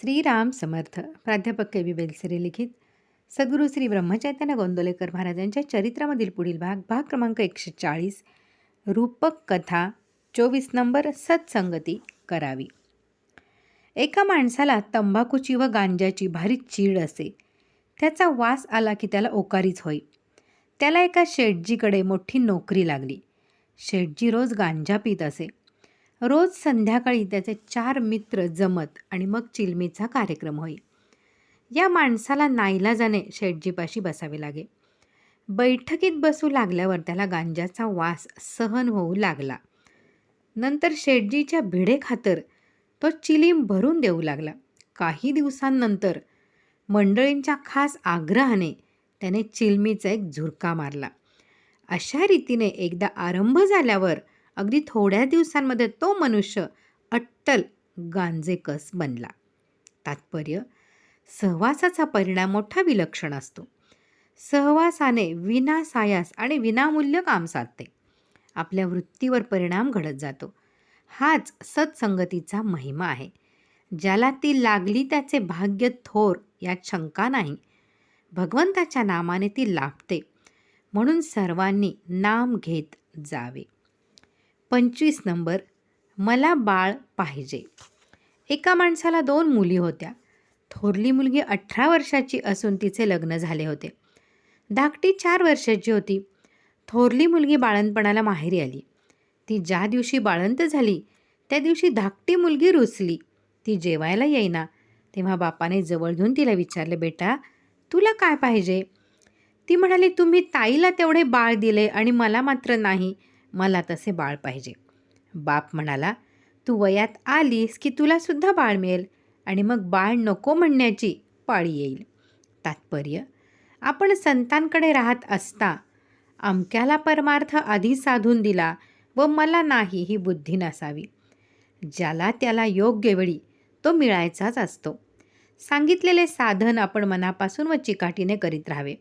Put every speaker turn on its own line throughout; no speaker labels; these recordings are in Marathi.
श्रीराम समर्थ प्राध्यापक के बी बेलसरे लिखित सद्गुरू श्री ब्रह्मचैतन्य गोंदोलेकर महाराजांच्या चरित्रामधील पुढील भाग भाग क्रमांक एकशे चाळीस रूपक कथा चोवीस नंबर सत्संगती करावी. एका माणसाला तंबाखूची व गांजाची भारी चीड असे. त्याचा वास आला की त्याला ओकारीच होई त्याला एका शेटजीकडे मोठी नोकरी लागली. शेटजी रोज गांजा पित असे. रोज संध्याकाळी त्याचे चार मित्र जमत आणि मग चिलमीचा कार्यक्रम होई. या माणसाला नाईलाजाने शेटजीपाशी बसावे लागे. बैठकीत बसू लागल्यावर त्याला गांजाचा वास सहन होऊ लागला. नंतर शेटजीच्या भिडेखातर तो चिलीम भरून देऊ लागला. काही दिवसांनंतर मंडळींच्या खास आग्रहाने त्याने चिलमीचा एक झुरका मारला. अशा रीतीने एकदा आरंभ झाल्यावर अगदी थोड्या दिवसांमध्ये तो मनुष्य अट्टल गांजेकस बनला. तात्पर्य सहवासाचा परिणाम मोठा विलक्षण असतो. सहवासाने विनासायास आणि विनामूल्य काम साधते. आपल्या वृत्तीवर परिणाम घडत जातो. हाच सत्संगतीचा महिमा आहे. ज्याला ती लागली त्याचे भाग्य थोर यात शंका नाही. भगवंताच्या नामाने ती लाभते. म्हणून सर्वांनी नाम घेत जावे. पंचवीस नंबर मला बाळ पाहिजे. एका माणसाला दोन मुली होत्या. थोरली मुलगी अठरा वर्षाची असून तिचे लग्न झाले होते. धाकटी चार वर्षाची होती. थोरली मुलगी बाळणपणाला माहेरी आली. ती ज्या दिवशी बाळंत झाली त्या दिवशी धाकटी मुलगी रुसली. ती जेवायला येईना. तेव्हा बापाने जवळ घेऊन तिला विचारले बेटा तुला काय पाहिजे? ती म्हणाली तुम्ही ताईला तेवढे बाळ दिले आणि मला मात्र नाही. मला तसे बाळ पाहिजे. बाप म्हणाला तू वयात आलीस की तुलासुद्धा बाळ मिळेल आणि मग बाळ नको म्हणण्याची पाळी येईल. तात्पर्य आपण संतांकडे राहत असता अमक्याला परमार्थ आधी साधून दिला व मला नाही ही बुद्धी नसावी. ज्याला त्याला योग्य वेळी तो मिळायचाच असतो. सांगितलेले साधन आपण मनापासून व चिकाटीने करीत राहावे.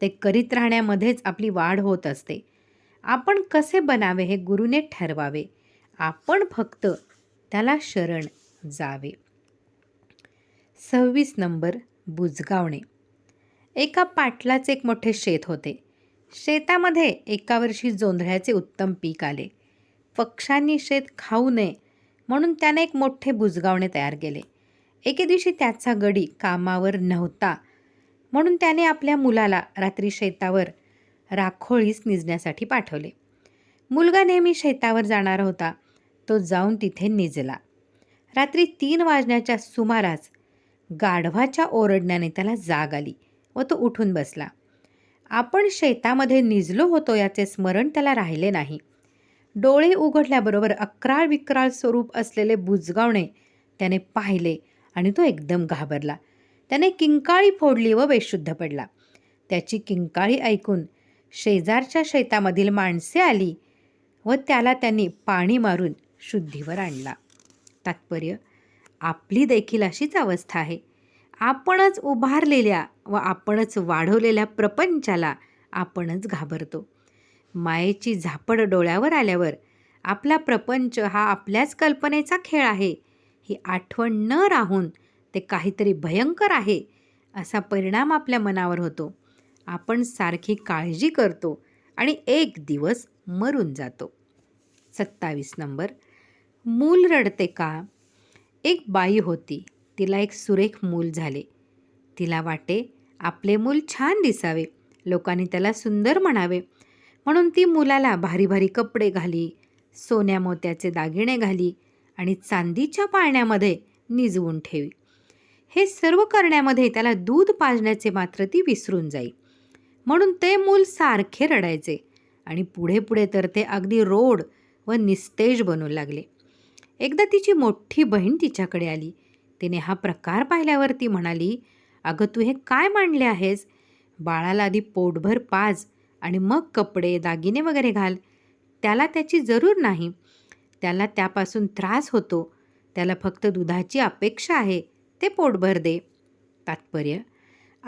ते करीत राहण्यामध्येच आपली वाढ होत असते. आपण कसे बनावे हे गुरुने ठरवावे? आपण फक्त त्याला शरण जावे. सव्वीस नंबर बुजगावणे. एका पाटलाचे एक मोठे शेत होते. शेतामध्ये एका वर्षी जोंधळ्याचे उत्तम पीक आले. पक्ष्यांनी शेत खाऊ नये म्हणून त्याने एक मोठे बुजगावणे तयार केले. एके दिवशी त्याचा गडी कामावर नव्हता म्हणून त्याने आपल्या मुलाला रात्री शेतावर राखोळीस निजण्यासाठी पाठवले. मुलगा नेहमी शेतावर जाणारा होता. तो जाऊन तिथे निजला. रात्री तीन वाजण्याच्या सुमारास गाढवाच्या ओरडण्याने त्याला जाग आली व तो उठून बसला. आपण शेतामध्ये निजलो होतो याचे स्मरण त्याला राहिले नाही. डोळे उघडल्याबरोबर अक्राळ विक्राळ स्वरूप असलेले बुजगावणे त्याने पाहिले आणि तो एकदम घाबरला. त्याने किंकाळी फोडली व बेशुद्ध पडला. त्याची किंकाळी ऐकून शेजारच्या शेतामधील माणसे आली व त्याला त्यांनी पाणी मारून शुद्धीवर आणला. तात्पर्य आपली देखील अशीच अवस्था आहे. आपणच उभारलेल्या व आपणच वाढवलेल्या प्रपंचाला आपणच घाबरतो. मायेची झापड डोळ्यावर आल्यावर आपला प्रपंच हा आपल्याच कल्पनेचा खेळ आहे. ही आठवण न राहून ते काहीतरी भयंकर आहे असा परिणाम आपल्या मनावर होतो. आपण सारखी काळजी करतो आणि एक दिवस मरून जातो. सत्तावीस नंबर. मूल रडते का? एक बाई होती. तिला एक सुरेख मूल झाले. तिला वाटे आपले मूल छान दिसावे. लोकांनी त्याला सुंदर म्हणावे. म्हणून ती मुलाला भारी भारी कपडे घाली सोन्या मोत्याचे दागिने घाली आणि चांदीच्या पाळण्यामध्ये निजवून ठेवी. हे सर्व करण्यामध्ये त्याला दूध पाजण्याचे मात्र ती विसरून जाई. म्हणून ते मूल सारखे रडायचे. आणि पुढे पुढे तर ते अगदी रोड व निस्तेज बनू लागले. एकदा तिची मोठी बहीण तिच्याकडे आली. तिने हा प्रकार पाहिल्यावर ती म्हणाली अगं तू हे काय मांडले आहेस? बाळाला आधी पोटभर पाज आणि मग कपडे दागिने वगैरे घाल. त्याला त्याची जरूर नाही. त्याला त्यापासून त्रास होतो. त्याला फक्त दुधाची अपेक्षा आहे. ते पोटभर दे. तात्पर्य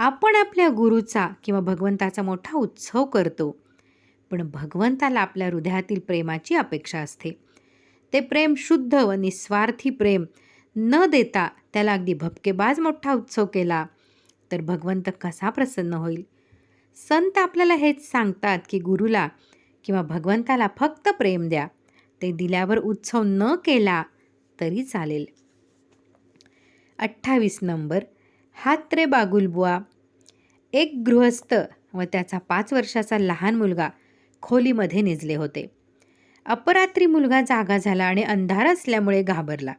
आपण आपल्या गुरुचा किंवा भगवंताचा मोठा उत्सव करतो. पण भगवंताला आपल्या हृदयातील प्रेमाची अपेक्षा असते. ते प्रेम शुद्ध व निस्वार्थी प्रेम न देता त्याला अगदी भपकेबाज मोठा उत्सव केला तर भगवंत कसा प्रसन्न होईल? संत आपल्याला हेच सांगतात की गुरुला किंवा भगवंताला फक्त प्रेम द्या. ते दिल्यावर उत्सव न केला तरी चालेल. अठ्ठावीस नंबर. हात रे बागुलबुवा एक गृहस्थ व त्याचा पाच वर्षाचा लहान मुलगा खोलीमध्ये निजले होते. अपरात्री मुलगा जागा झाला आणि अंधार असल्यामुळे घाबरला.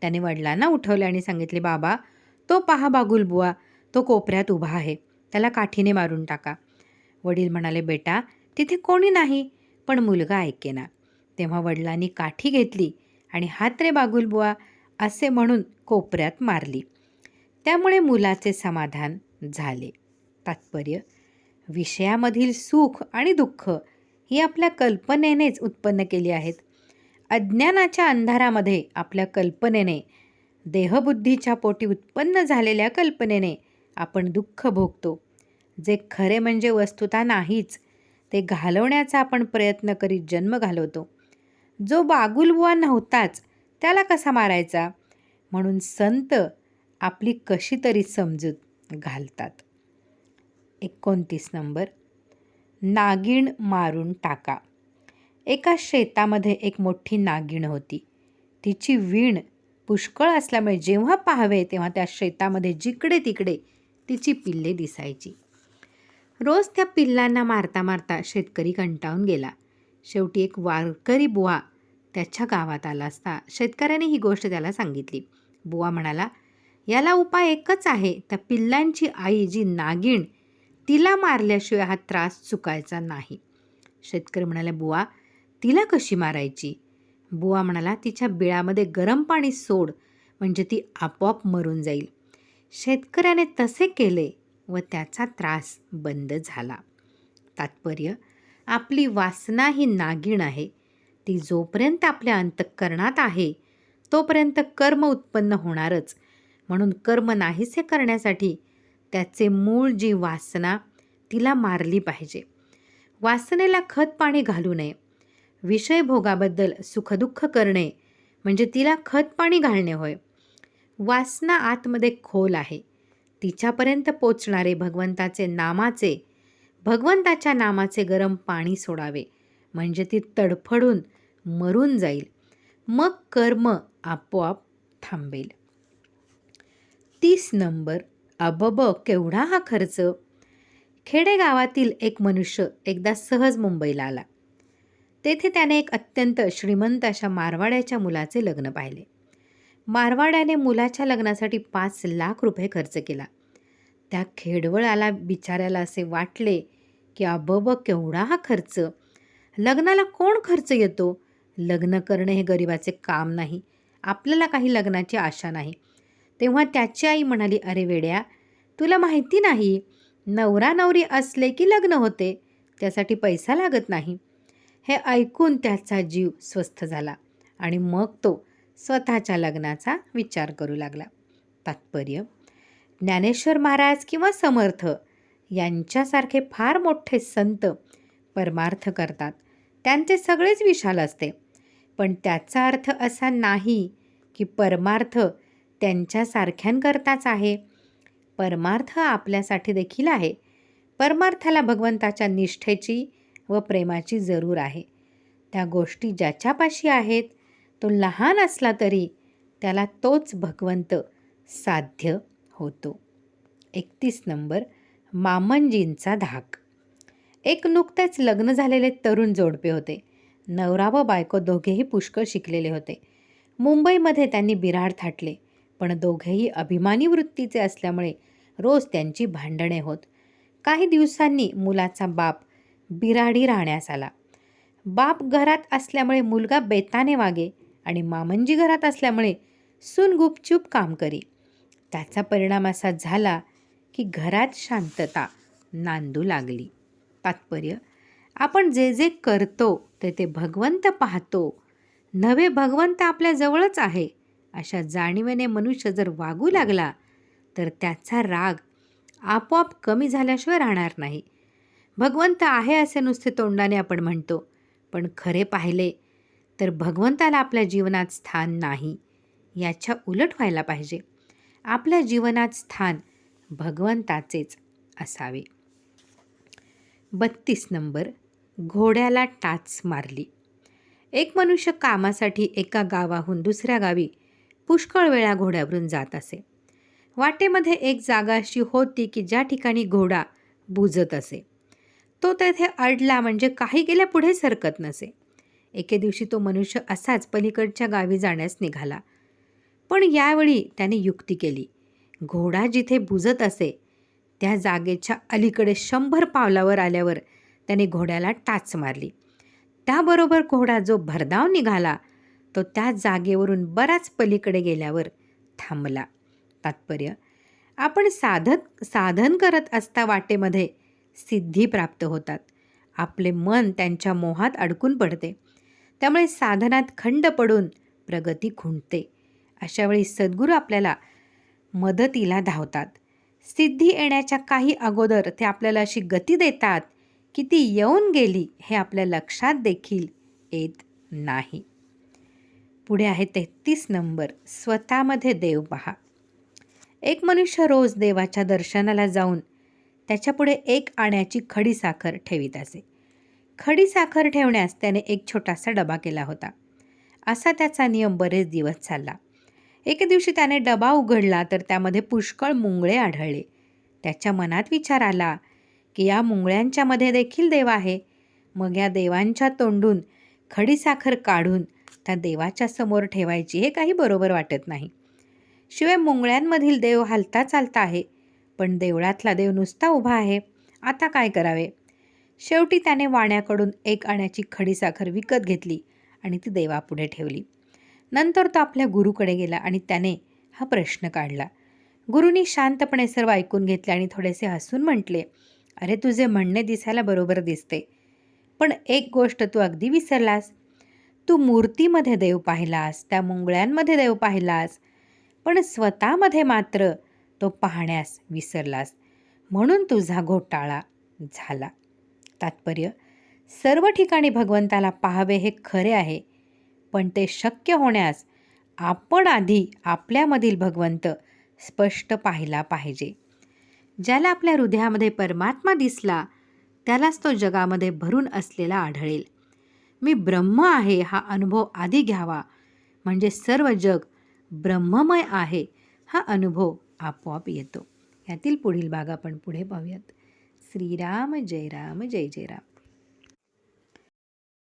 त्याने वडिलांना उठवले आणि सांगितले बाबा तो पहा बागुलबुवा तो कोपऱ्यात उभा आहे. त्याला काठीने मारून टाका. वडील म्हणाले बेटा तिथे कोणी नाही पण मुलगा ऐकेना. तेव्हा वडिलांनी काठी घेतली आणि हात रे बागुलबुवा असे म्हणून कोपऱ्यात मारली. त्यामुळे मुलाचे समाधान झाले. तात्पर्य विषयामधील सुख आणि दुःख ही आपल्या कल्पनेनेच उत्पन्न केली आहेत. अज्ञानाच्या अंधारामध्ये आपल्या कल्पनेने देहबुद्धीच्या पोटी उत्पन्न झालेल्या कल्पनेने आपण दुःख भोगतो. जे खरे म्हणजे वस्तुता नाहीच ते घालवण्याचा आपण प्रयत्न करीत जन्म घालवतो. जो बागुलबुवा नव्हताच त्याला कसा मारायचा? म्हणून संत आपली कशी तरी समजूत घालतात. एकोणतीस नंबर. नागिण मारून टाका. एका शेतामध्ये एक मोठी नागिण होती. तिची वीण पुष्कळ असल्यामुळे जेव्हा पाहावे तेव्हा त्या शेतामध्ये जिकडे तिकडे तिची पिल्ले दिसायची. रोज त्या पिल्लांना मारता मारता शेतकरी कंटाळून गेला. शेवटी एक वारकरी बुवा त्याच्या गावात आला असता शेतकऱ्याने ही गोष्ट त्याला सांगितली. बुवा म्हणाला याला उपाय एकच आहे त्या पिल्लांची आई जी नागिण तिला मारल्याशिवाय हा त्रास चुकायचा नाही. शेतकरी म्हणाले बुवा तिला कशी मारायची? बुवा म्हणाला तिच्या बिळामध्ये गरम पाणी सोड म्हणजे ती आपोआप मरून जाईल. शेतकऱ्याने तसे केले व त्याचा त्रास बंद झाला. तात्पर्य आपली वासना ही नागिण आहे. ती जोपर्यंत आपल्या अंतःकरणात आहे तोपर्यंत कर्म उत्पन्न होणारच. म्हणून कर्म नाहीसे करण्यासाठी त्याचे मूळ जी वासना तिला मारली पाहिजे. वासनेला खत पाणी घालू नये. विषयभोगाबद्दल सुखदुःख करणे म्हणजे तिला खत पाणी घालणे होय. वासना आतमध्ये खोल आहे. तिच्यापर्यंत पोचणारे भगवंताचे नामाचे भगवंताच्या नामाचे गरम पाणी सोडावे. म्हणजे ती तडफडून मरून जाईल. मग कर्म आपोआप थांबेल. तीस नंबर. अबब केवढा हा खर्च? खेडेगावातील एक मनुष्य एकदा सहज मुंबईला आला. तेथे त्याने एक अत्यंत श्रीमंत अशा मारवाड्याच्या मुलाचे लग्न पाहिले. मारवाड्याने मुलाच्या लग्नासाठी पाच लाख रुपये खर्च केला. त्या खेडवळाला बिचाऱ्याला असे वाटले की अबब केवढा हा खर्च? लग्नाला कोण खर्च येतो? लग्न करणे हे गरिबाचे काम नाही. आपल्याला काही लग्नाची आशा नाही. तेव्हा त्याची आई म्हणाली अरे वेड्या तुला माहिती नाही नवरा नवरी असले की लग्न होते त्यासाठी पैसा लागत नाही. हे ऐकून त्याचा जीव स्वस्थ झाला आणि मग तो स्वतःच्या लग्नाचा विचार करू लागला. तात्पर्य ज्ञानेश्वर महाराज किंवा समर्थ यांच्यासारखे फार मोठे संत परमार्थ करतात त्यांचे सगळेच विशाल असते. पण त्याचा अर्थ असा नाही की परमार्थ त्यांच्यासारख्यांकरताच आहे. परमार्थ आपल्यासाठी देखील आहे. परमार्थाला भगवंताच्या निष्ठेची व प्रेमाची जरूर आहे. त्या गोष्टी ज्याच्यापाशी आहेत तो लहान असला तरी त्याला तोच भगवंत साध्य होतो. एकतीस नंबर मामनजींचा धाक. एक नुकतेच लग्न झालेले तरुण जोडपे होते. नवरा व बायको दोघेही पुष्कळ शिकलेले होते. मुंबईमध्ये त्यांनी बिराड थाटले. पण दोघेही अभिमानी वृत्तीचे असल्यामुळे रोज त्यांची भांडणे होत. काही दिवसांनी मुलाचा बाप बिराडी राहण्यास आला. बाप घरात असल्यामुळे मुलगा बेताने वागे आणि मामंजी घरात असल्यामुळे सून गुपचूप काम करी. त्याचा परिणाम असा झाला की घरात शांतता नांदू लागली. तात्पर्य आपण जे जे करतो ते ते भगवंत पाहतो. नवे भगवंत आपल्या जवळच आहे. अशा जाणीवेने मनुष्य जर वागू लागला तर त्याचा राग आपोआप कमी झाल्याशिवाय राहणार नाही. भगवंत आहे असे नुसते तोंडाने आपण म्हणतो पण खरे पाहिले तर भगवंताला आपल्या जीवनात स्थान नाही याच्या उलट व्हायला पाहिजे. आपल्या जीवनात स्थान भगवंताचेच असावे. बत्तीस नंबर घोड्याला टाच मारली. एक मनुष्य कामासाठी एका गावाहून दुसऱ्या गावी पुष्कळ वेळा घोड्यावरून जात असे. वाटेमध्ये एक जागा अशी होती की ज्या ठिकाणी घोडा बुजत असे. तो तेथे अडला म्हणजे काही गेल्या पुढे सरकत नसे. एके दिवशी तो मनुष्य असाच पलीकडच्या गावी जाण्यास निघाला. पण यावेळी त्याने युक्ती केली. घोडा जिथे बुजत असे त्या जागेच्या अलीकडे शंभर पावलावर आल्यावर त्याने घोड्याला टाच मारली. त्याबरोबर घोडा जो भरधाव निघाला तो त्या जागेवरून बराच पलीकडे गेल्यावर थांबला. तात्पर्य आपण साधत साधन करत असता वाटेमध्ये सिद्धी प्राप्त होतात. आपले मन त्यांच्या मोहात अडकून पडते. त्यामुळे साधनात खंड पडून प्रगती खुंटते. अशावेळी सद्गुरू आपल्याला मदतीला धावतात. सिद्धी येण्याच्या काही अगोदर ते आपल्याला अशी गती देतात की ती येऊन गेली हे आपल्या लक्षात देखील येत नाही. पुढे आहे तेहतीस नंबर. स्वतःमध्ये देव पहा. एक मनुष्य रोज देवाच्या दर्शनाला जाऊन त्याच्यापुढे एक आण्याची खडी साखर ठेवीत असे. खडी साखर ठेवण्यास त्याने एक छोटासा डबा केला होता. असा त्याचा नियम बरेच दिवस चालला. एके दिवशी त्याने डबा उघडला तर त्यामध्ये पुष्कळ मुंगळे आढळले. त्याच्या मनात विचार आला की या मुंगळ्यांच्यामध्ये देखील देव आहे. मग या देवांच्या तोंडून खडीसाखर काढून त्या देवाच्या समोर ठेवायची हे काही बरोबर वाटत नाही. शिवाय मुंगळ्यांमधील देव हालता चालता आहे पण देवळातला देव नुसता उभा आहे. आता काय करावे? शेवटी त्याने वाण्याकडून एक आण्याची खडीसाखर विकत घेतली आणि ती देवापुढे ठेवली. नंतर तो आपल्या गुरुकडे गेला आणि त्याने हा प्रश्न काढला. गुरुनी शांतपणे सर्व ऐकून घेतले आणि थोडेसे हसून म्हटले अरे तुझे म्हणणे दिसायला बरोबर दिसते. पण एक गोष्ट तू अगदी विसरलास. तू मूर्तीमध्ये देव पाहिलास त्या मुंगळ्यांमध्ये देव पाहिलास पण स्वतःमध्ये मात्र तो पाहण्यास विसरलास. म्हणून तुझा घोटाळा झाला. तात्पर्य सर्व ठिकाणी भगवंताला पाहावे हे खरे आहे पण ते शक्य होण्यास आपण आधी आपल्यामधील भगवंत स्पष्ट पाहिला पाहिजे. ज्याला आपल्या हृदयामध्ये परमात्मा दिसला त्यालाच तो जगामध्ये भरून असलेला आढळेल. मी ब्रह्म आहे हा अनुभव आधी घ्यावा. म्हणजे सर्व जग ब्रह्ममय आहे हा अनुभव आपोआप येतो. यातील पुढील भाग आपण पुढे पाहूयात. श्रीराम जय राम जय जय राम.